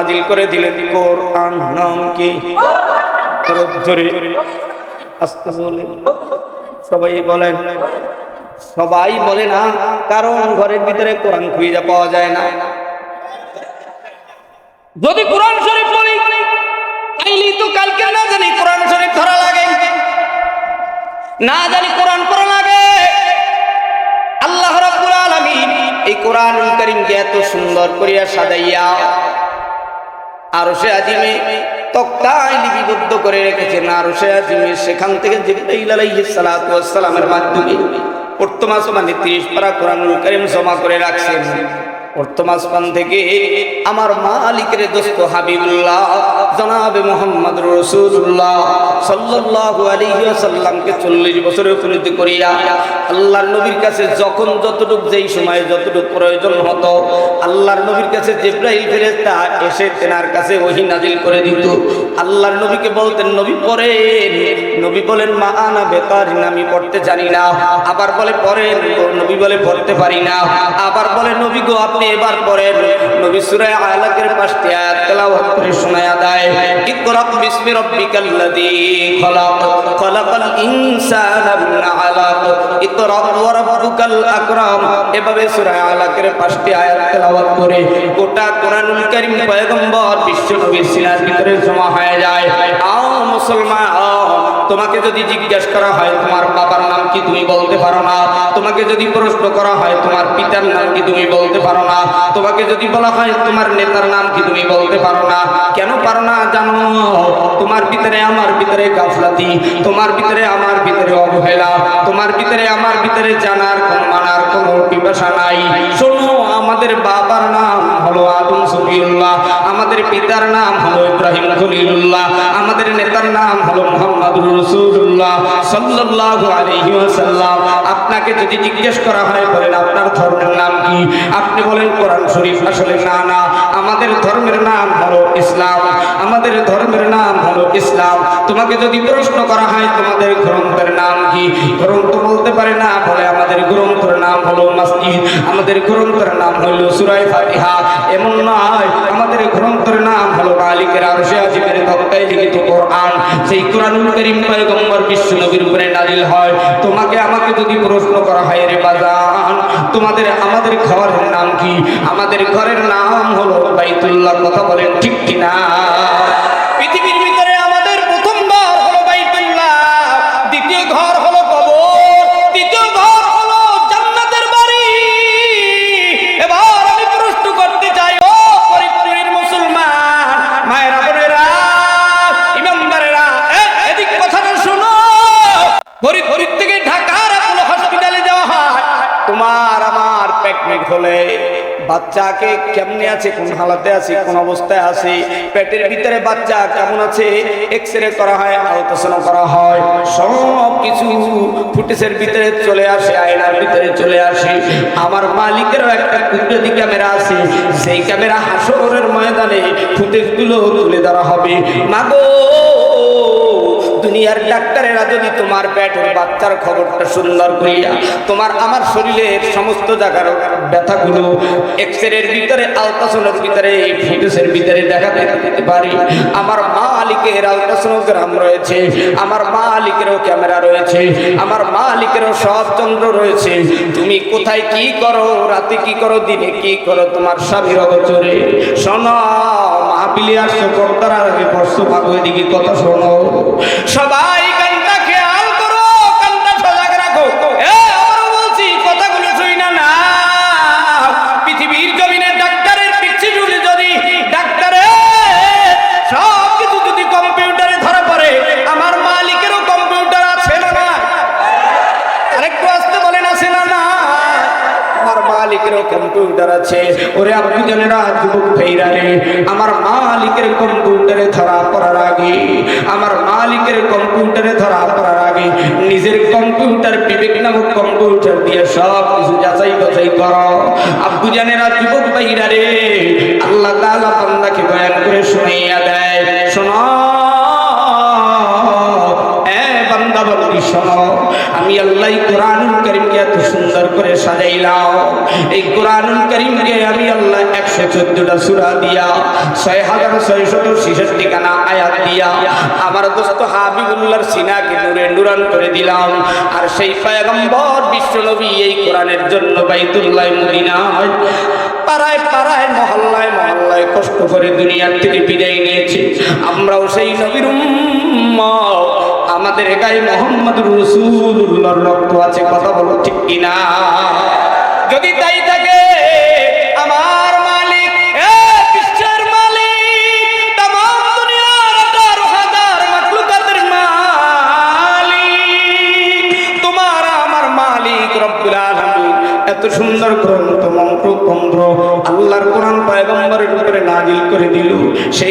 নাজিল করে দিলেন কোরআন নাম কি? বলে। সবাই বলেন। সবাই বলে না, কারণ ঘরের ভিতরে কোরআন খুঁজে পাওয়া যায় না। যদি কোরআন শরীফ পড়ি তাইলে তো কালকে না জানি কোরআন শরীফ ধরা লাগে। না জানি কোরআন পড়া লাগে। আল্লাহ রাব্বুল আলামিন এই কোরআন কারীমকে এত সুন্দর করিয়া সাজাইয়া আর সে আজিমে তক্তায় লিপিবদ্ধ করে রেখেছেন আর আজিমে সেখান থেকে জিব্রাইল আলাইহিস সালাতু ওয়াস সালামের মাধ্যমে প্রথম আসমানে 30 পারা কোরআনুল কারীম জমা করে রাখছেন। আসমান থেকে আমার মালিকের দোস্ত হাবিবুল্লাহ, জনাবে মোহাম্মদ রসুল্লাহ আলাইহি ওয়াসাল্লামকে 40 বছরে উপনীত করিয়া আল্লাহর নবীর কাছে যখন যতটুক যেই সময় যতটুক প্রয়োজন হতো, আল্লাহর নবীর কাছে জিব্রাইল ফেরেশতা এসে তেনার কাছে ওহী নাজিল করে দিত। আল্লাহর নবীকে বলতেন, নবী পড়েন। নবী বলেন, মা আনা বেকারিন, আমি পড়তে জানি না। আবার বলে, পড়েন নবী বলে, পড়তে পারি না। আবার বলে, নবী গো, আপনি এবার পড়েন নবী আলাকের পাঁচটি আয়াত তেলাওয়াত করে দেয়। ইকরা বিসমি রাব্বিকাল্লাযী খলাক। খলাকাল ইনসানা মিন আলাক। ইকরা ওয়া রাব্বুকাল আকরাম। এভাবে আলাকের পাঁচটি আয়াত তেলাওয়াত করে গোটা কারীম পয়গম্বর সিনার ভিতরে জমা হয়ে যায়। আও মুসলমান, তোমাকে যদি জিজ্ঞেস করা হয়, তোমার বাবার নাম কি তুমি বলতে পারো না? তোমাকে যদি প্রশ্ন করা হয়, তোমার পিতার নাম কি তুমি বলতে পারো না? তোমাকে যদি বলা হয়, তোমার নেতার নাম কি তুমি বলতে পারো না? কেন পারো না জানো? তোমার ভিতরে আমার ভিতরে গাফলাতি, তোমার ভিতরে আমার ভিতরে অবহেলা, তোমার ভিতরে আমার ভিতরে জানার কোন মানার কোন পিপাসা নাই। শোনো, আমাদের বাবার নাম হলো আদম সফিউল্লাহ, আমাদের পিতার নাম হলো ইব্রাহিম খলিলুল্লাহ, আমাদের নেতার নাম হলো মোহাম্মদ রসুল্লাহ সাল্লাল্লাহু আলাইহি আপনাকে যদি জিজ্ঞেস করা হয়, বলেন, আপনার ধর্মের নাম কি? আপনি বলেন কোরআন শরীফ আসলে না না। আমাদের ধর্মের নাম হলো ইসলাম। আমাদের ধর্মের নাম হলো ইসলাম। তোমাকে যদি প্রশ্ন করা হয়, তোমাদের গ্রন্থের নাম কি? গ্রন্থ বলতে পারে না, বলে আমাদের গ্রন্থের নাম হলো মসজিদ। আমাদের গ্রন্থের নাম হলো সুরাই ফাতিহা। এমন নয়, আমাদের গ্রন্থের নাম হলো মালিকের আরশে আজিমের তক্তায় লিখিত কোরআন। সেই কোরআনুল করিম পয়গম্বর বিশ্ব নবীর উপরে নাজিল হয়। তোমাকে আমাকে যদি প্রশ্ন করা হয়, রে বাজান, তোমাদের, আমাদের খাবারের নাম কি? আমাদের ঘরের নাম হলো বাইতুল্লাহ কথা বলেন ঠিক কিনা? পৃথিবীর বাচ্চাকে কেমনে আছে, কোন হালাতে আছে, কোন অবস্থায় আছে, পেটের ভিতরে বাচ্চা কেমন আছে এক্স রে করা হয়, আলট্রাসাউন্ড করা হয় সব কিছু ফুটেজের ভিতরে চলে আসে, আয়নার ভিতরে চলে আসে। আমার মালিকেরও একটা কুদরতি ক্যামেরা আছে, সেই ক্যামেরা হাসরের ময়দানে ফুটেজগুলো তুলে ধরা হবে। মাগো! দুনিয়ার ডাক্তারেরা যদি তোমার পেটের বাচ্চার খবরটা সুন্দর করিয়া তোমার আমার শরীরের সমস্ত জায়গার ব্যথাগুলো এক্স রের ভিতরে আলট্রাসাউন্ডের ভিতরে ফুটেজের ভিতরে দেখাতে দিতে পারি। আমার মালিকের আলট্রাসোনোগ্রাম রয়েছে, আমার মালিকেরও ক্যামেরা রয়েছে, আমার মা মালিকেরও সব যন্ত্র রয়েছে। তুমি কোথায় কি করো, রাতে কি করো, দিনে কি করো, তোমার স্বামীর অগোচরে। শোনো মাহবিলি আসছো, কর্তার বর্ষ ভাগ দিকে কথা শোনো। সবাই কানটা খেয়াল করো, কানটা সজাগ রাখো। বলছি, কথাগুলো শুই না না। পৃথিবীর জমিনে ডাক্তারের পিচ্ছি ঝুলি যদি ডাক্তারের সব কিছু যদি কম্পিউটারে ধরা পড়ে, আমার মালিকেরও কম্পিউটার আছে না না। আরেকটু আসতে বলেন, আছে না না। আমার মালিকেরও কম্পিউটার আছে। ওরে আপনি জানেরা, যুবক ভাইরা রে, আমার মালিকের কম্পিউটারে ধরা পড়ার আগে আমার কম্পিউটারে ধরা পড়ার আগে নিজের কম্পিউটার বিবেক নামক কম্পিউটার দিয়ে সব কিছু যাচাই বাছাই করো। আব্দু জানেরা, যুবক ভাইরা রে, আল্লাহ তাআলা বান্দাকে বয়ান করে শুনিয়া দেয়। শোনো, এ বান্দা বন্দি শোনো আমি আল্লাহ কোরআনুল করিমকে এত সুন্দর করে সাজাইলাম। এই কোরআনুল করিমকে আমি আল্লাহ একশো চোদ্দটা সুরা দিয়া ছয় হাজার ছিষট্টি খানা আয়াত দিয়া আমার দোস্ত হাবিবুল্লাহর সিনাকে নূরে নুরান করে দিলাম। আর সেই পয়গম্বর বিশ্বনবী এই কোরআনের জন্য বাইতুল্লাহ মদিনায় পাড়ায় পাড়ায়, মহল্লায় মহল্লায় কষ্ট করে দুনিয়ার থেকে বিদায় নিয়েছে। আমরাও সেই নবীর উম্মত। আমাদের গায়ে মোহাম্মদ রসুল্লাহর রক্ত আছে কথা বলো ঠিক কিনা? যদি তাই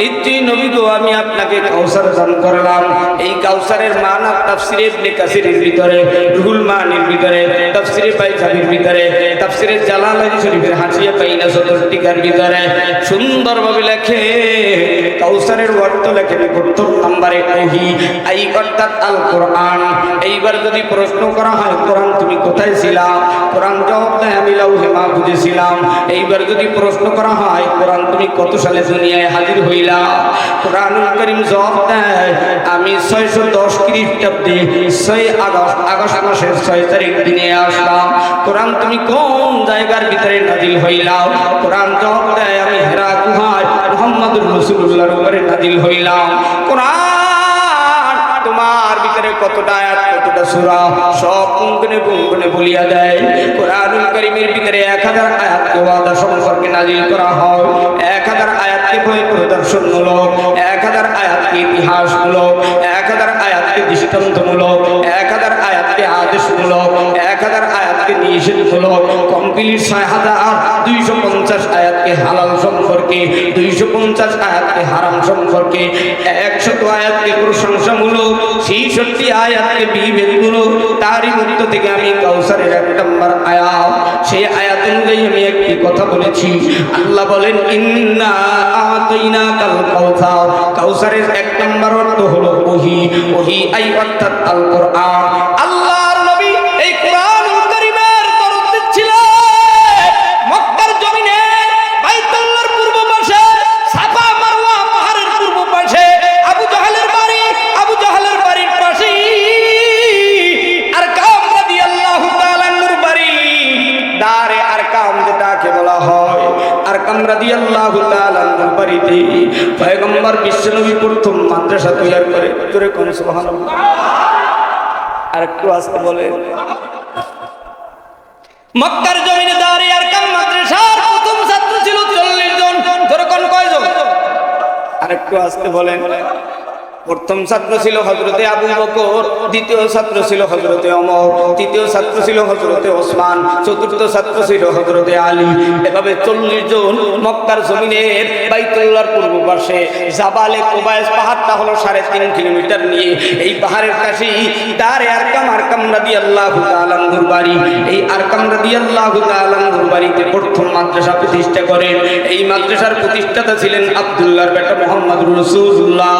নিশ্চয়ই নবী গো, আমি আপনাকে কাউসার দান করলাম। এই কাউসারের মানা তাফসিরে ইবনে কাসিরের ভিতরে, রুহুল মানির ভিতরে, তাফসিরে ভিতরে, তাফসিরে জালালাইন শরীফের হাসিয়া পাইনা ভিতরে। সুন্দরভাবে লেখে, কাউসারের অর্থ প্রথম নম্বরে অর্থাৎ আল কোরআন। এইবার যদি প্রশ্ন করা হয়, কোরআন তুমি কোথায় ছিলা? কোরআন জবাব দেয়, আমি লাউহে মাহফুজে ছিলাম। এইবার যদি প্রশ্ন করা হয়, কোরআন তুমি কত সালে দুনিয়ায় হাজির হইলা? দেয়, আমি ছয়শো দশ খ্রিস্টাব্দে ছয় আগস্ট আগস্ট মাসের ছয় তারিখ দিনে আসলাম। কোরআন তুমি কোন জায়গার ভিতরে নাজিল হইলাম কোরআন জবাব দেয়, আমি হেরা গুহায় মোহাম্মদুর রসুল্লাহর উপরে নাজিল হইলাম। কোরআন তোমার কতটা আয়াত, কতটা সূরা, সব গুনগুনে গুনগুনে বলিয়া দেয়। কোরআনুল কারীমের ভিতরে 1000 আয়াতকে ওয়াদা সম্পর্কে নাজিল করা হয়। 1000 আয়াতকে ভয় প্রদর্শনমূলক এক হাজার আয়াত ইতিহাসমূলক 1000 আয়াতকে দৃষ্টান্তমূলক 1000 আয়াতকে আদেশমূলক 1000 আয়াতকে নিষেধমূলক, কমপ্লিট 6000 250 আয়াতকে হালাল সম্পর্কে 250 আয়াতকে হারাম সম্পর্কে 100 আয়াতকে প্রশংসামূলক, ছেষট্টি আয়াতকে বিভেদমূলক। তারই মধ্য থেকে আমি কাউসারের এক নম্বর আয়াত, সেই আয়াত অনুযায়ী আমি একটি কথা বলেছি। আল্লাহ বলেন, ইন্না আতাইনা কাল কাউসার। কাউসারের এক নম্বর অর্থ হলো ওহি। ওহি আই অর্থাৎ আল কোরআন আল্লাহর নবী এই কোরআন কারীমের দরদ দিচ্ছিলেন। মক্কার জমিনে, বাইতুল্লাহর পূর্ব পাশে, সাফা মারওয়া পাহাড়ের পূর্ব পাশে, আবু জাহালের বাড়ি, আবু জাহালের বাড়ির পাশে আর কাম রাদিয়াল্লাহু তাআলা নূর বাড়ি। দারে আর কাম যেটাকে বলা হয় আর কাম রাদিয়াল্লাহু জোরে করে সোহান আর একটু আসতে বলে মক্কার জমিনে দাঁড়িয়ে আর কাম মাদ্রাসার প্রথম ছাত্র ছিল চল্লিশ জন। ধরে কোন কয়জন? আর একটু আসতে বলেন। প্রথম ছাত্র ছিল হজরতে আবু বকর, দ্বিতীয় ছাত্র ছিল হজরতে অমর তৃতীয় ছাত্র ছিল হজরতে ওসমান, চতুর্থ ছাত্র ছিল হজরতে আলী। এভাবে চল্লিশ জন মক্কার জমিনের বাইতুল্লাহর পূর্ব পাশে জাবালে কোবায়েস পাহাড়টা হলো সাড়ে তিন কিলোমিটার নিয়ে। এই পাহাড়ের কাছে দারে আরকাম আরকাম রাদি আল্লাহ তালাঙ্গুর বাড়ি। এই আরকাম রাদি আল্লাহ তালাঙ্গুর বাড়িতে প্রথম মাদ্রাসা প্রতিষ্ঠা করেন। এই মাদ্রাসার প্রতিষ্ঠাতা ছিলেন আব্দুল্লাহর বেটা মোহাম্মদ রসুল্লাহ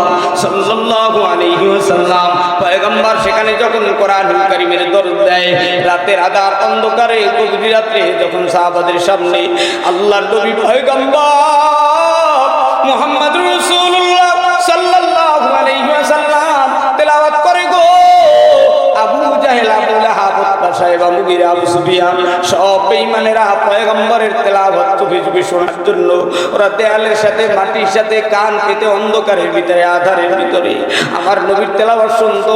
সাল্লাল্লাহু আলাইহি ওয়াসাল্লাম, পয়গম্বর সেখানে যখন কোরআনুল কারীমের দরদ দেয়, রাতের আধার অন্ধকারে গভীর রাত্রে যখন সাহাবাদের সামনে আল্লাহর নবী পয়গম্বর মোহাম্মদ সাহেবা মুগিরা আবু সুফিয়ান সব বেঈমানেরা পয়গম্বরের তেলাওয়াত চুপি সাথে, মাটির সাথে, কান পেতে অন্ধকারের ভিতরে, আধারের ভিতরে। আমার নবীর তেলাওয়াত শুনতো।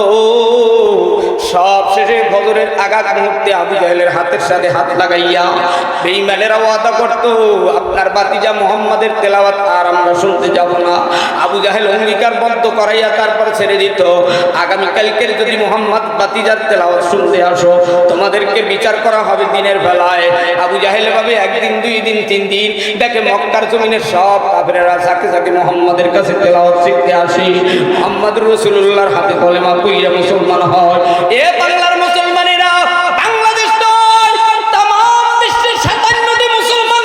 সব শেষে ফজরের আগাগ মুহূর্তে আবু জাহেলের হাতের সাথে হাত লাগাইয়া বেঈমানেরা ওয়াদা করত, আপনার বাতিজা মোহাম্মদের তেলাওয়াত আর আমরা শুনতে যাব না। আবু জাহেল অঙ্গীকার বদ্ধ করাইয়া তারপর ছেড়ে দিত, আগামীকালকের যদি মোহাম্মদ বাতিজার তেলাওয়াত শুনতে আসো, তোমাদেরকে বিচার করা হবে দিনের বেলায়। আবু জাহেল ভাবে একদিন, দুই দিন, তিন দিন দেখে মক্কার জমিনের সব কাফেরেরা সাকে সাকে মোহাম্মদের কাছে তেলাওয়াত শিখতে আসি। মোহাম্মদ রসুল্লাহর হাতে কলেমা কইরা মুসলমান হয়। এ বাংলার মুসলমানেরা বাংলাদেশ নয় তাম বিশ্বের সাতান্নটি মুসলমান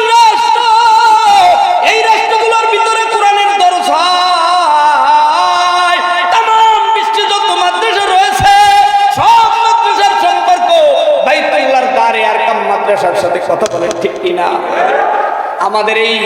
এই রাষ্ট্রগুলোর ভিতরে কোরআনের দরজ হয়। যত মাদ্রাসা রয়েছে, সব মাদ্রাসার সম্পর্ক বাইতুল্লাহর আর কাম মাদ্রাসার কথা বলে ঠিক কিনা? আমাদের এই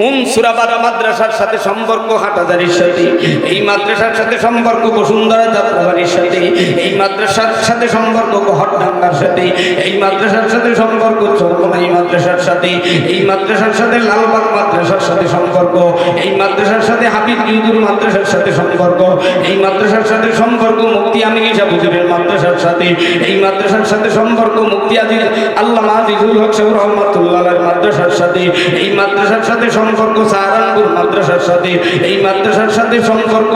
মুনসুরাবাদ মাদ্রাসার সাথে সম্পর্ক হাটাদারির সাথে এই মাদ্রাসার সাথে সম্পর্ক বসুন্ধরা যাত্রাবাড়ির সাথে এই মাদ্রাসার সাথে সম্পর্ক হরডাঙ্গার সাথে এই মাদ্রাসার সাথে সম্পর্ক চরমনাই মাদ্রাসার সাথে এই মাদ্রাসার সাথে লালবাগ মাদ্রাসার সাথে সম্পর্ক এই মাদ্রাসার সাথে হাবিব ইউদুর মাদ্রাসার সাথে সম্পর্ক এই মাদ্রাসার সাথে সম্পর্ক মুক্তি আমি ঈশা হুজুরের মাদ্রাসার সাথে এই মাদ্রাসার সাথে সম্পর্ক মুক্তি আজিজ আল্লাহ আজিজুল হক সাহেব রহমতুল্লাহ মাদ্রাসার সাথে এই মাদ্রাসার সাথে সম্পর্ক সাহারানপুর মাদ্রাসার সাথে, এই মাদ্রাসার সাথে সম্পর্ক,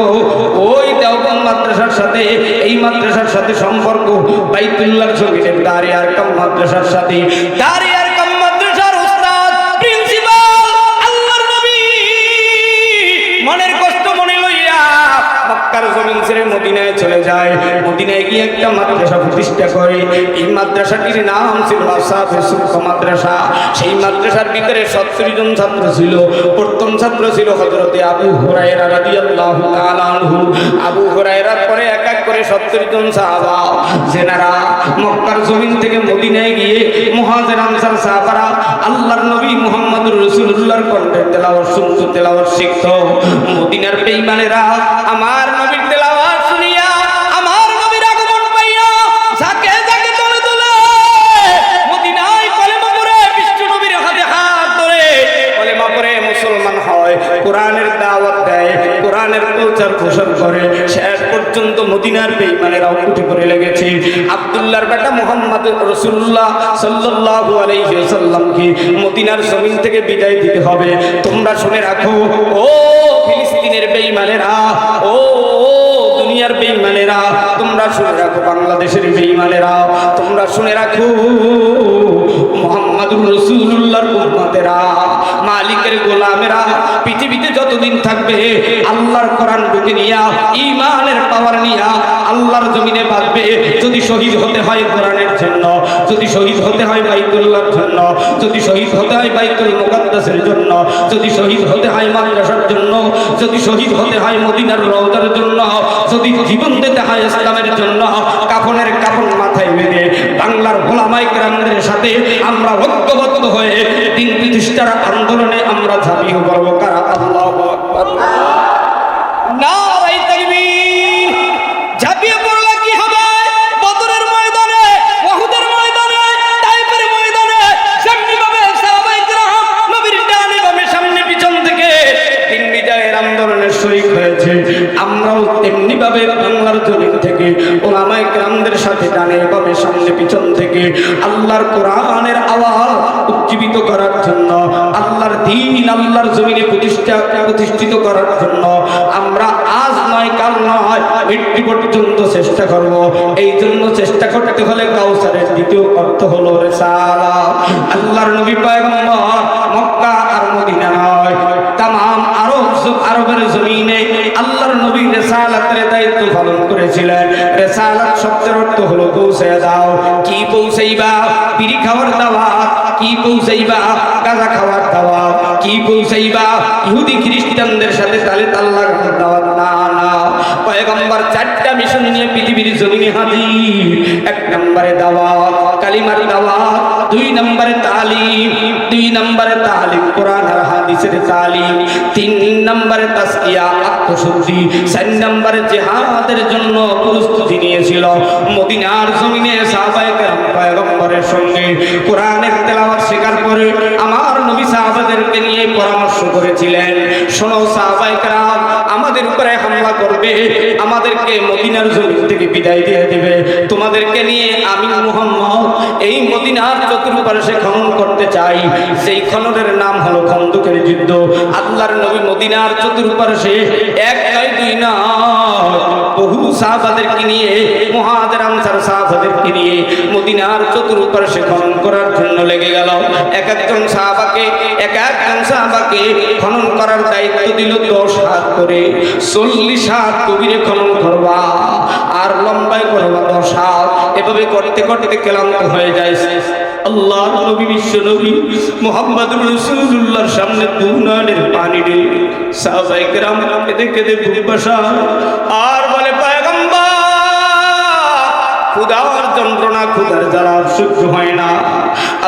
ওই দেওবন্দ মাদ্রাসার সাথে, এই মাদ্রাসার সাথে সম্পর্ক বাইতুল্লাহ শরীফের দারিয়ার কাম মাদ্রাসার সাথে। দারিয়ার কাম মাদ্রাসার উস্তাদ, প্রিন্সিপাল, আল্লাহর নবী। মনের কষ্ট মনে লইয়া মক্কার জমিন ছেড়ে মদিনায় চলে যায়। প্রতিষ্ঠা করে। এই মাদ্রাসাটির নাম ছিল মাদ্রাসা। সেই মাদ্রাসার ভিতরে সত্তর জন ছাত্র ছিল। প্রথম ছাত্র ছিল হজরতে আবু রাদিয়াল্লাহু তাআলা আনহু। আবু হুরায়রার পরে এক এক করে সত্তর জন সাহাবা। যেনারা মক্কার জমিন থেকে মদিনায় গিয়ে মুহাজির আনসার সাহাবারা আল্লাহর নবী মুহাম্মদুর রাসূলুল্লাহর কণ্ঠে তেলাওয়াত শুনতো, তেলাওয়াত শিখতো। মদিনার বেঈমানেরা আমার নবীর বেঈমানেরাও উঠে রসুল্লাহ সাল্লাল্লাহু আলাইহি মদিনার জমিন থেকে বিদায় দিতে হবে। তোমরা শুনে রাখো, ও ফিলিস্তিনের বেঈমানেরা, ও দুনিয়ার বেঈমানেরা, তোমরা শুনে রাখো বাংলাদেশের বেঈমানেরা। তোমরা শুনে রাখো, মোহাম্মদুর রসুল্লাহর উম্মতেরা। মালিকের গোলামেরা পৃথিবীতে যতদিন থাকবে, আল্লাহর কোরআন বুকে নিয়া ইমানের পাওয়ার নিয়া, আল্লাহর জমিনে বাঁচবে যদি শহীদ হতে হয় কোরআনের জন্য, যদি শহীদ হতে হয় বাইতুল্লাহর জন্য, যদি শহীদ হতে হয় বাইতুল মুকাদ্দাসের জন্য, যদি শহীদ হতে হয় মাদ্রাসার জন্য, যদি শহীদ হতে হয় মদিনার রওজার জন্য, যদি জীবন দিতে হয় ইসলামের জন্য, কাফনের কাফন মাথায় বেঁধে বাংলার ভোলামাই গ্রামের সাথে আমরা ঐক্যবদ্ধ হয়ে দিন প্রতিষ্ঠার আন্দোলনে আমরা ঝাঁপিয়ে পড়ব। কারা? আল্লাহ নারাই থেকে, ওলামায়ে কেরামদের সাথে ডানে বামে সামনে পিছন থেকে আল্লাহর কোরআনের আওয়াজ উজ্জীবিত করার জন্য, আল্লাহর দিন আল্লাহর জমিনে প্রতিষ্ঠা প্রতিষ্ঠিত করার জন্য আমরা আজ নয়, কাল নয়, মৃত্যু পর্যন্ত চেষ্টা করব। এই জন্য চেষ্টা করতে হলে কাউসারের দ্বিতীয় অর্থ হলো রেসালা আল্লাহর নবী পয়গম্বর মক্কা আর মদিনা নয় আরব আরবের জমিনে আল্লাহর নবী রেসালাতের দায়িত্ব পালন করেছিলেন। রেসালাত শব্দের অর্থ হলো পৌঁছে দাও। কি পৌঁছাইবা? বিড়ি খাওয়ার দাওয়া। কি পৌঁছাইবা? গাঁজা খাওয়ার দাওয়া। কি পৌঁছাইবা? ইহুদি খ্রিস্টানদের সাথে তালে তাল্লা দাওয়াত না পয়গম্বর, চারটা মিশন নিয়ে পৃথিবীর জমিনে এক নম্বরে কালিমার দুই নম্বরে তালিম দুই নম্বরে তালিম, কোরআন হাদিসের তালিম, তিন নম্বরে তাসকিয়া আত্মশুদ্ধি, চার নম্বরে জেহাদের জন্য প্রস্তুতি নিয়েছিল। মদিনার জমিনে সাহাবায়ে কেরাম পয়গম্বরের সঙ্গে কোরআনের তেলাওয়াত শেখার পরে আমার নবী সাহাবাদেরকে নিয়ে পরামর্শ করেছিলেন। শোনো সাহাবায়ে কেরাম আমাদের উপরে হামলা আমাদেরকে মদিনার জমিন থেকে বিদায় দিয়ে দেবে। তোমাদেরকে নিয়ে আমি মুহাম্মদ, এই মদিনার চতুর্পাশে খনন করতে চাই। সেই খননের নাম হলো খন্দকের যুদ্ধ। আল্লাহর নবী মদিনার চতুর্পাশে এক দুই নয় বহু সাহাবাদেরকে নিয়ে, মহাদের আনসার সাহাবাদেরকে নিয়ে মদিনার চতুর্পাশে খনন করার জন্য লেগে গেল। এক একজন সাহাবাকে, এক একজন সাহাবাকে খনন করার দায়িত্ব দিল দশ হাত করে। চল্লিশ হাত কবিরে খনন করবা, আর লম্বায় করবা দশ হাত। এভাবে করতে করতে ক্লান্ত হয়ে যায়। আল্লাহ নবী, বিশ্ব নবী মোহাম্মদ রসুল্লাহর সামনে দুনানের পানি ঢেলে সাহাবাই কেরাম কেঁদে কেঁদে বুক বসা। আর বলে পায়গম্বা খুদার যন্ত্রণা ক্ষুদার জ্বালা সহ্য হয় না।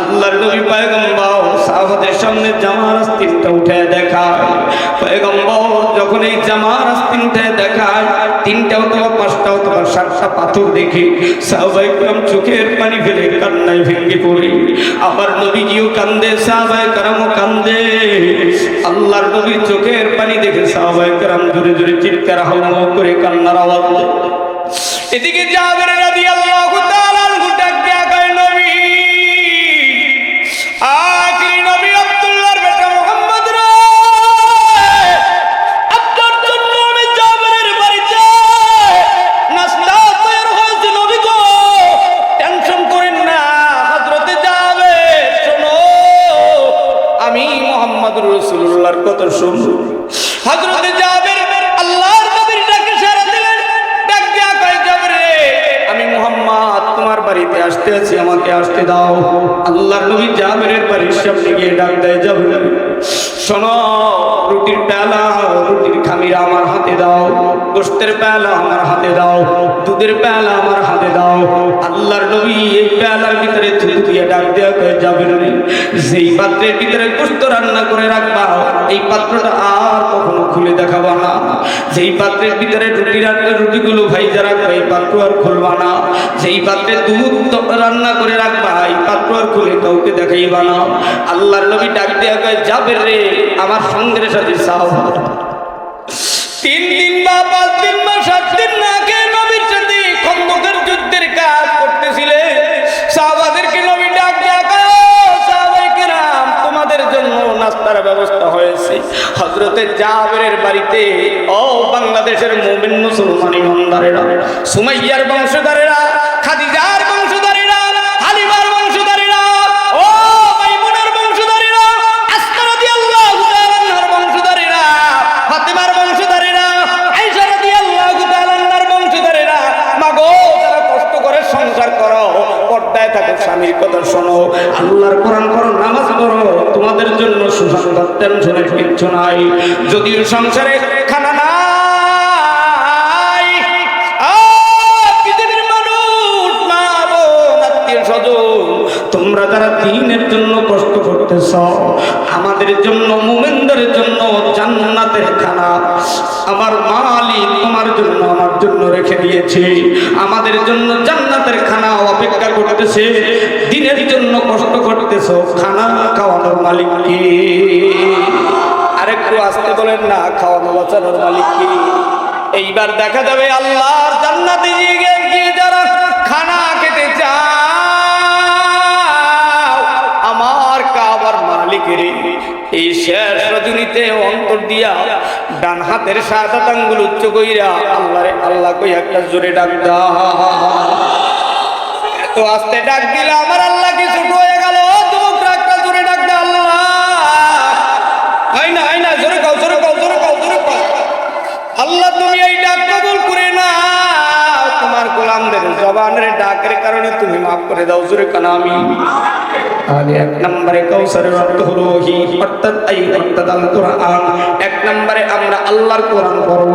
আল্লাহর নবী পয়গম্বর সাহাবাদের সামনে জামার আস্তিনটা উঠে দেখায়। পয়গম্বর যখন এই জামার আস্তিন উঠে দেখায়, তিনটা অথবা পাঁচটা অথবা সাতটা পাথর দেখে সাহাবাই কাম চোখের পানি ফেলে কান্নায় ভেঙে পড়ে। আবার নবীজিও কান্দে সাহাবাই কারামও কান্দে। আল্লাহর নবীর চোখের পানি দেখে সাহাবাই কারাম জোরে জোরে চিৎকার হাওয়া করে কান্নার আওয়াজ। এদিকে জাবের রাদিয়াল্লাহু পাত্রের ভিতরে গোস্ত রান্না করে রাখবা। এই পাত্রটা আর কখনো খুলে দেখাবা না। যেই পাত্রের ভিতরে রুটি রান্না, রুটিগুলো ভাইজা রাখবা, এই পাত্র আর খুলবা না। যেই পাত্রে দুধ রান্না করে রাখবা, এই পাত্র আর খুলে কাউকে দেখাইবা না। আল্লাহর নবী ডাক দেওয়া কয়ে, যাবে রে, আমার সঙ্গের সাথে সাহ তিন দিন বা পাঁচ দিন বা সাত দিন না হজরতে জাহাবের বাড়িতে ও বাংলাদেশের মুমিন মুসলমান ইমানদারেরা সুমাইয়ার বংশধারেরা যদিও সংসারে খানা নাই। পৃথিবীর মানুষ, মা আত্মীয় স্বজন, তোমরা যারা দিনের জন্য কষ্ট করতেছ, আমাদের জন্য, মোমেনদের জন্য জান্নাতের খানা, আমার মালিক তোমার জন্য আমার জন্য রেখে দিয়েছে। আমাদের জন্য জান্নাতের খানা অপেক্ষা করতেছে। দিনের জন্য কষ্ট করতেছ, খানা খাওয়ানোর মালিক কি? আরেকটু আসতে বলেন না, খাওয়ানো বাঁচানোর মালিক কি? এইবার দেখা যাবে আল্লাহর গিয়ে যারা খানা খেতে আমার কাবার মালিকের এই শেষ রজনীতে অন্তর দিয়া ডান হাতের উচ্চ কইরা আল্লাহরে আল্লাহ কই একটা জোরে ডাক দাও। এত আস্তে ডাক দিলে আমার আল্লাহ জবানের ডাকের কারণে তুমি মাফ করে দাও জোরে কানা তাহলে এক নম্বরে কৌশলের অর্থ অর্থাৎ কোরআন। এক নম্বরে আমরা আল্লাহর কোরআন পড়ব,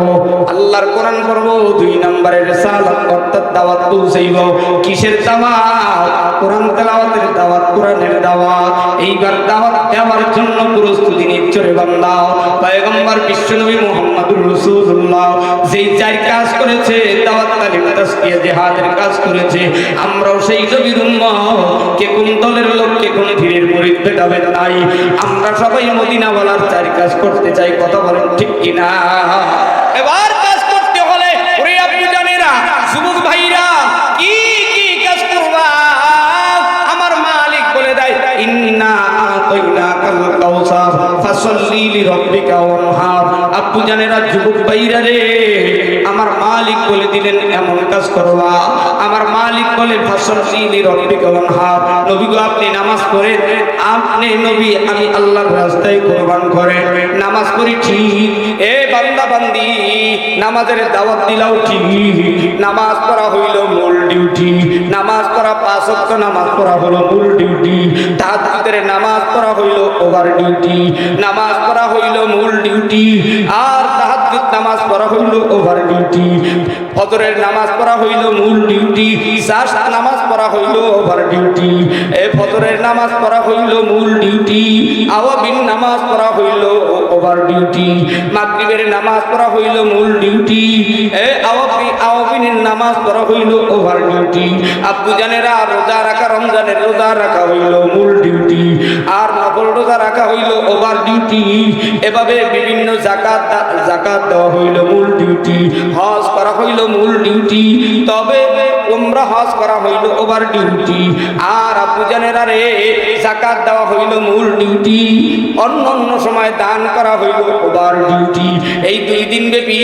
আল্লাহর কোরআন পড়ব, দুই নম্বরে রিসালাত, অর্থাৎ দাওয়াত পৌঁছাইব। কিসের দাওয়াত? কোরআন তেলাওয়াতের দাওয়াত, কোরআনের দাওয়াত। এইবার দাওয়াত দেওয়ার জন্য প্রস্তুতি নিচ্ছ রে বান্দা। পয়গম্বর বিশ্বনবী যেই চার কাজ করেছে, দাওয়াত তালিম কাজ করেছে। আমরাও সেই নবীর উম্মত, কে কোন দলের লোক কে কোন ধীরের মুরিদ ভেদাভেদ নাই আমরা সবাই মদিনাওয়ালার চার কাজ করতে চাই, কথা বলেন ঠিক কিনা? এবার কাজ করতে হলে আপনি যুবক ভাইরা, কি কি কাজ করবা? আমার মালিক বলে দেয়, ইন্না আতাইনা কাল কাউসার, ফাসাল্লি লিরাব্বিকা ওয়ানহার। জানেরা, যুবক ভাইরা রে বলে দিলেন, এমন কাজ করবা আমার মালিক বলে ফাসাল্লি লিরাব্বিকা ওয়ানহার নবী গো আপনি নামাজ পড়ে আপনি নবী, আমি আল্লাহর রাস্তায় কোরবান করে নামাজ পড়ি ঠিক। এ বান্দা বান্দি, নামাজের দাওয়াত দিলাও ঠিক। নামাজ পড়া হইল মূল ডিউটি। নামাজ পড়া পাঁচ নামাজ পড়া হলো মূল ডিউটি। তার নামাজ পড়া হইল ওভার ডিউটি। নামাজ পড়া হইল মূল ডিউটি। আর তাহাজ্জুদ নামাজ পড়া হইল ওভার ডিউটি ফজরের নামাজ পড়া হইল মূল ডিউটি ইশার নামাজ পড়া হইল ওভার ডিউটি এ ফজরের নামাজ পড়া হইল মূল ডিউটি আওয়াবিন নামাজ পড়া হইল ওভার ডিউটি মাগরিবের নামাজ পড়া হইল মূল ডিউটি এ আওয়াবি আওয়াবিনের নামাজ পড়া হইল ওভার ডিউটি আব্বু জানেরা রোজা রাখা, রমজানের রোজা রাখা হইল মূল ডিউটি আর নফল রোজা রাখা হইল ওভার ডিউটি এভাবে বিভিন্ন জাকাত জাকাত দেওয়া হইল মূল ডিউটি হজ করা হইল মূল ডিউটি তবে উমরা হজ করা হইল ওভার ডিউটি আর আব্বু জানেরা রে জাকাত দেওয়া হইল মূল ডিউটি অন্য অন্য সময় দান করা হইল ওভার ডিউটি এই দুই দিন ব্যাপী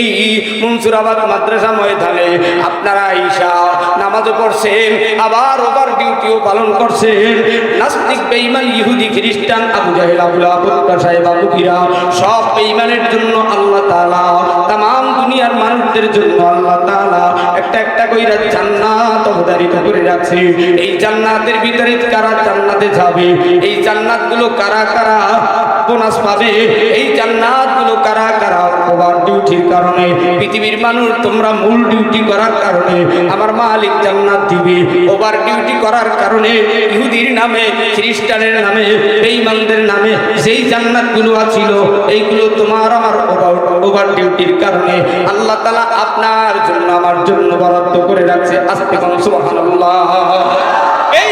মনসুরাবাদ মাদ্রাসা ময়দানে আপনারা ঈশা নামাজও পড়ছেন, আবার ওভার ডিউটিও পালন করছেন। নাস্তিক, বেঈমান, ইহুদি, খ্রিস্টান, আবু জাহেল, আবুল আবুকা সাহেব আবুকিরা সব বেঈমানের জন্য আল্লাহ তাআলা তাম দুনিয়ার মানুষদের জন্য আল্লাহ তাআলা একটা একটা কইরা জান্নাত অবধারিত করে রাখছে। এই জান্নাতের ভিতরে কারা জান্নাতে যাবে? এই জান্নাতগুলো কারা কারা? বোনাস পাবে। এই জান্নাতগুলো কারা কারা ওভার ডিউটির কারণে? পৃথিবীর মানুষ তোমরা মূল ডিউটি করার কারণে। আমার মালিক জান্নাত দিবে। ওভার ডিউটি করার কারণে ইহুদির নামে, খ্রিস্টানের নামে, বেঈমানদের নামে যেই জান্নাতগুলো আছিল, এইগুলো তোমার আমার ওভার ডিউটির কারণে। আল্লাহ তাআলা আপনার জন্য, আমার জন্য বরাদ্দ করে রাখছে। আস্তে কোন সুবহানাল্লাহ। এই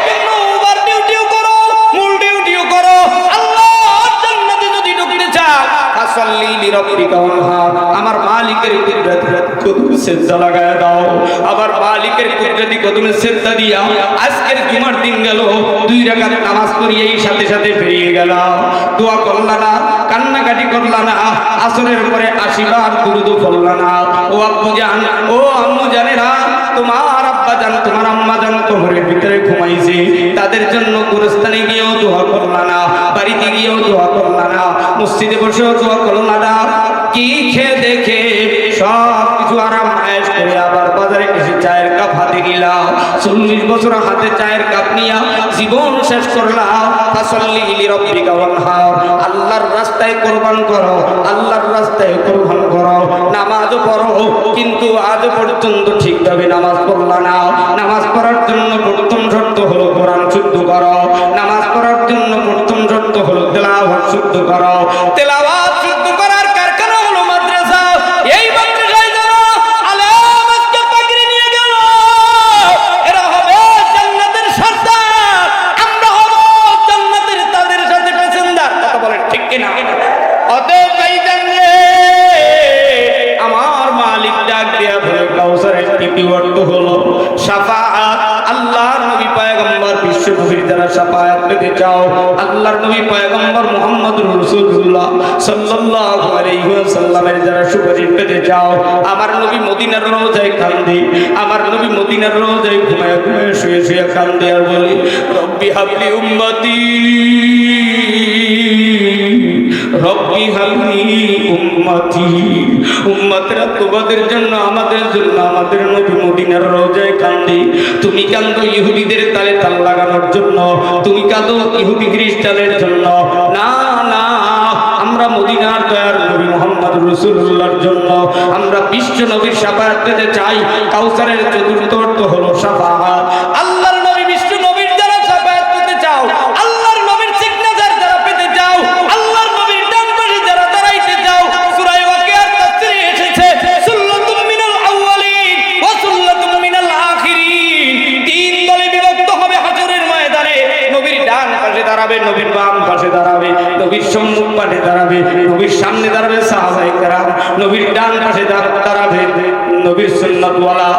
ফাসাল্লি মা আমার মালিকের কুদরত কদমে সেজদা লাগায় দাও। আবার মালিকের কুদরতি কদমে সেজদা দিয়া আজকের জুমার দিন গেল। দুই রাকাত নামাজ পড়িয়েই সাথে সাথে বেরিয়ে গেল দোয়া করলা না, কান্নাকাটি করলা না, আসরের পরে আশীর্বাদ দুরুদ পড়লা না। ও আব্বু জান, ও আম্মু জানে না তোমার আব্বা জান, তোমার আম্মা জান কবরের ভিতরে ঘুমাইছে। তাদের জন্য গুরুস্থানে গিয়েও দোয়া করলা না, বাড়িতে গিয়েও দোয়া করলা না, মসজিদে বসেও দোয়া করলা না। কি খেয়ে দেখে? সব কিছু আরাম করে আবার বাজারে এসে চায়ের কাপ হাতে চল্লিশ বছর হাতে চায়ের কাপ নিয়া জীবন শেষ করলাম। নামাজ নামাজ পড়ার জন্য শুদ্ধ করো। নামাজ পড়ার জন্য প্রথম হলো শুদ্ধ করো। তেলাওয়াত সাল্লাল্লাহু আলাইহি ওয়াসাল্লামের যারা সুপারিশ পেতে চাও, আমার নবী মদিনার আমার নবী মদিনার ঘুমায় ঘুমায় শুয়ে শুয়ে আর বলে, রব্বি হাবলি উম্মতি, রব্বি হাবলি উম্মতি উম্মতি উম্মতরা তোমাদের জন্য আমাদের জন্য আমাদের নবী মদিনার রোজায় কান্দি। তুমি কান্দো ইহুদিদের তালে তাল লাগানোর জন্য, তুমি কাঁদো ইহুদি খ্রিস্টানের জন্য। না মদিনার দয়ার নবী মোহাম্মদ রসুল্লাহর জন্য আমরা বিশ্ব নবীর সাফায়াত পেতে চাই। কাউসারের চতুর্থ অর্থ হলো সাফাহাত আল্লাহর নবী বিশ্ব নবীর যারা সাফায়াত পেতে চাও। আল্লাহর নবীর সিগনেচার যারা পেতে চাও, আল্লাহর নবীর ডান পাশে যারা দাঁড়াইতে চাও, সূরা ওয়াকিয়ার তাফসীরে এসেছে সুল্লাতুম মিনাল আউয়ালিন ওয়া সুল্লাতুম মিনাল আখিরিন। তিন দলে বিভক্ত হবে হাজরের ময়দানে। নবীর ডান পাশে দাঁড়াবে, নবীর বাম পাশে দাঁড়াবে। নবীর সম্মুখ পাশে দাঁড়াবে, নবীর সামনে দাঁড়াবে সাহাবায়ে কেরাম, নবীর ডান পাশে দাঁড়াবে নবীর সুন্নাতওয়ালা,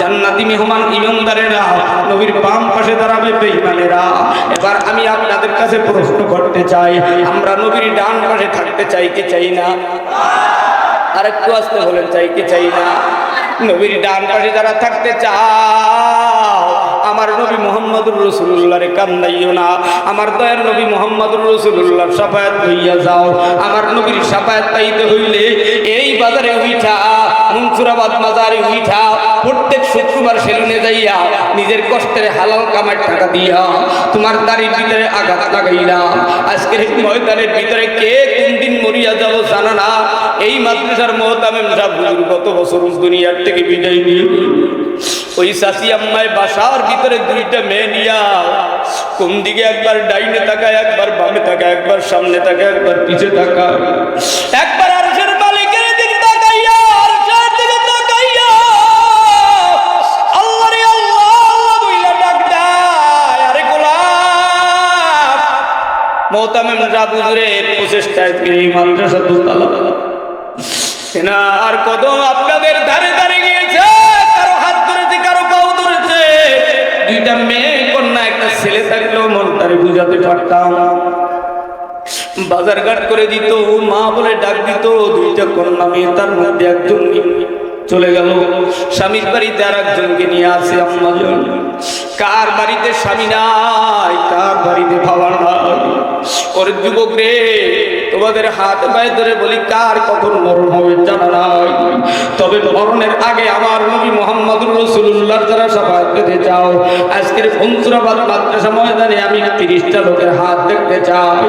জান্নাতি মেহমান ইমানদারেরা, নবীর বাম পাশে দাঁড়াবে বেঈমানেরা এবার আমি আপনাদের কাছে প্রশ্ন করতে চাই, আমরা নবীর ডান পাশে থাকতে চাই কি চাই না? আর একটু আসতে বলেন, চাই কি চাই না? নবীর ডান পাশে যারা থাকতে চাও, আমার নবী মোহাম্মদুর রসুল্লাহরে কান্দাইও না। আমার দয়ার নবী মোহাম্মদুর রসুল্লাহর সাফায়াত হইয়া যাও। আমার নবীর সাফায়াত পাইতে হইলে এই বাজারে উইঠা, মুনসুরাবাদ মাজারে উইঠা, প্রত্যেক শুক্রবার সেলুনে যাইয়া নিজের কষ্টের হালাল কামার টাকা দিয়া তোমার দাড়ির ভিতরে আঘাত লাগাইলাম। আজকের ময়দানের ভিতরে কে কোন দিন মরিয়া যাব, জানা না? এই মাদ্রাসার মহতামেম সাহেব হুজুর গত বছর দুনিয়ার থেকে বিদায় নিয়ে ওই সাসি আম্মায় বাসার ভিতরে দুইটা মেয়ে নিয়া, কোন দিকে একবার ডাইনে তাকায় একবার বামে তাকায় একবার সামনে তাকায় একবার পিছে তাকায় একবার মহতামেম হুজুরের প্রচেষ্টায় এই মাদ্রাসা আর কদম আপনাদের ধারে ধারে গিয়েছে, কারও হাত ধরেছে, কারও পাও ধরেছে। দুইটা মেয়ে, কন্যা, একটা ছেলে থাকলেও মন তারে বুঝাতে পারতাম। বাজার ঘাট করে দিত, মা বলে ডাক দিত, দুইটা কন্যা মেয়ে তার মধ্যে একজন চলে গেল। স্বামীর বাড়িতে আর একজনকে নিয়ে আসে আম্মাজন। কার বাড়িতে স্বামী নাই, কার বাড়িতে নাই। যুবক রে, তোমাদের হাত পায়ে ধরে বলি, কার কখন মরণ হবে জানা নাই। তবে মরণের আগে আমার নবী মোহাম্মদুর রসুল্লাহ যারা সবাই পেতে চাও, আজকের ফন্সুরাবাদ মাদ্রাসা ময়দানে আমি তিরিশটা লোকের হাত দেখতে চাই।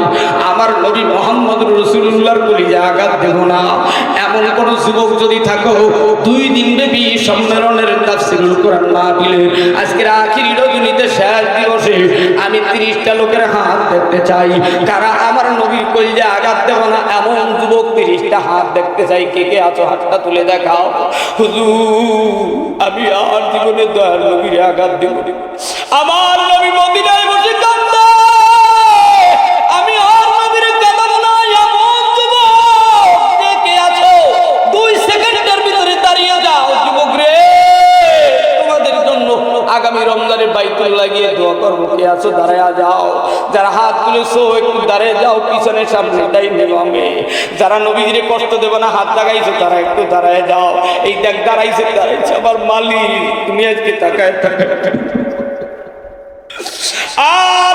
আমার নবী মোহাম্মদুর রসুল্লাহর বলি যে আঘাত দেব না। এমন কোন যুবক যদি থাকো, দুই দিন ব্যাপী সম্মেলনের তাফসিরুল কোরআন দিলে আজকের আখিরি রজনীতে শেষ দিবসে আমি তিরিশটা লোকের হাত দেখতে চাই। কারা আমার নবীর যে আঘাত দেব না। এমন যুবক তিরিশটা হাত দেখতে চাই। কে কে আছো? হাতটা তুলে দেখাও। হুজুর, আমি আমার জীবনে দয়ার নবীর আঘাত দেব। আমার নবী মদিনায় বসে কান্দে রমজানের বাইতুল লাগিয়ে দোয়া করব কে আছো দাঁড়ায় যাও। যারা হাত তুলেছো, একটু দাঁড়িয়ে যাও, পিছনে সামনে তাই নেবামে যারা নবীজিরে কষ্ট দেবে না, হাত লাগাইছো, তারা একটু দাঁড়ায় যাও। এই দেখ দাঁড়াইছে দাঁড়াইছে আমার মালিক। তুমি আজকে তাকায় তাকায় আর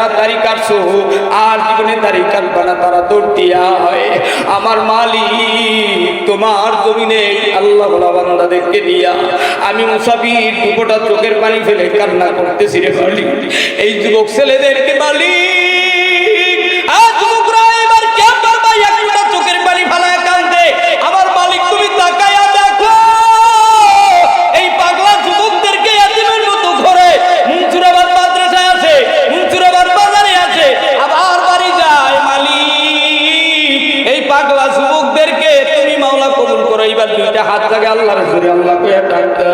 যারা আর জীবনে তারা দৌড় দিয়া হয়। আমার মালিক, তোমার জমিনে আল্লাহ বান্দাদেরকে দিয়া, আমি মুসাফির দুপোটা চোখের পানি ফেলে কান্না করতেছি রে মালিক। এই যুবক ছেলেদেরকে মালিক থাকে আল্লাহর সুরে আল্লাহ কে ডাকতা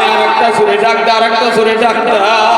না আরেকটা সুরে ডাকতা দাও, আরেকটা সুরে, ডাক দাও।